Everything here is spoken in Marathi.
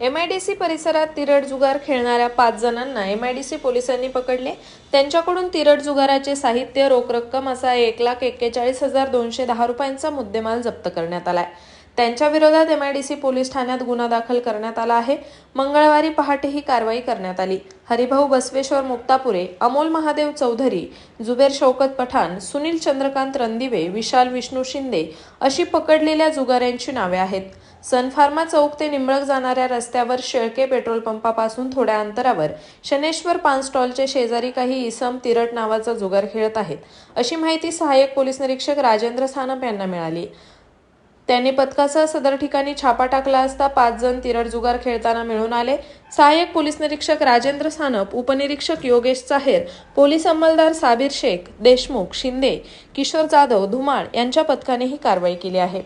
एम आय डी सी परिसरात तिरड जुगार खेळणाऱ्या पाच जणांना एम आय डी सी पोलिसांनी पकडले. त्यांच्याकडून तिरड जुगाराचे साहित्य रोख रक्कम असा एक लाख एक्केचाळीस हजार दोनशे दहा रुपयांचा मुद्देमाल जप्त करण्यात आलाय. त्यांच्या विरोधात सी पोलीस ठाण्यात गुन्हा दाखल करण्यात आला आहे. मंगळवारी पहाटे ही कारवाई करण्यात आली. हरिभाऊ बसवेश्वर मुक्तापुरे अमोल महादेव चौधरी जुबेर शौकत पठाण सुनील चंद्रकांत रणदिवे विशाल विष्णू शिंदे अशी पकडलेल्या जुगाऱ्यांची नावे आहेत. सनफार्मा चौक ते निंबळक जाणाऱ्या रस्त्यावर शेळके पेट्रोल पंपापासून थोड्या अंतरावर शनेश्वर पान स्टॉलचे शेजारी काही इसम तिरट नावाचा जुगार खेळत आहेत. अशी माहिती सहाय्यक पोलीस निरीक्षक राजेंद्र सानप यांना मिळाली. त्यांनी पथकासह सदर ठिकाणी छापा टाकला असता पाच जण तिरड जुगार खेळताना मिळून आले. सहाय्यक पोलीस निरीक्षक राजेंद्र सानप उपनिरीक्षक योगेश चाहेर पोलीस अंमलदार साबीर शेख देशमुख शिंदे किशोर जाधव धुमाळ यांच्या पथकाने ही कारवाई केली आहे.